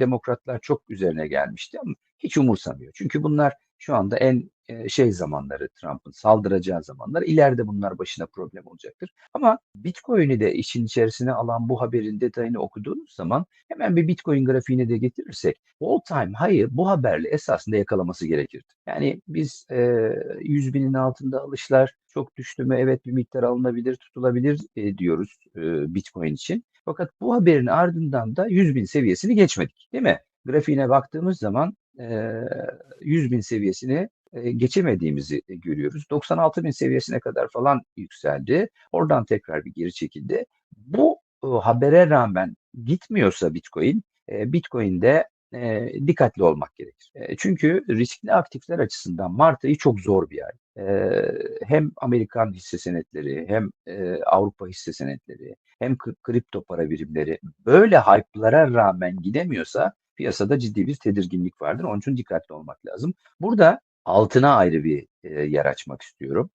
demokratlar çok üzerine gelmişti ama hiç umursamıyor. Çünkü bunlar şu anda en e, şey zamanları Trump'ın saldıracağı zamanlar. İleride bunlar başına problem olacaktır. Ama Bitcoin'i de işin içerisine alan bu haberin detayını okuduğunuz zaman hemen bir Bitcoin grafiğini de getirirsek all time high'ı bu haberle esasında yakalaması gerekirdi. Yani biz e, 100 binin altında alışlar çok düştü mü evet bir miktar alınabilir tutulabilir e, diyoruz e, Bitcoin için. Fakat bu haberin ardından da 100 bin seviyesini geçmedik değil mi? Grafiğine baktığımız zaman 100 bin seviyesini geçemediğimizi görüyoruz. 96 bin seviyesine kadar falan yükseldi. Oradan tekrar bir geri çekildi. Bu habere rağmen gitmiyorsa Bitcoin, Bitcoin'de dikkatli olmak gerekir. Çünkü riskli aktifler açısından Mart ayı çok zor bir ay. Hem Amerikan hisse senetleri hem Avrupa hisse senetleri hem kripto para birimleri böyle hype'lara rağmen gidemiyorsa piyasada ciddi bir tedirginlik vardır. Onun için dikkatli olmak lazım. Burada altına ayrı bir e, yer açmak istiyorum.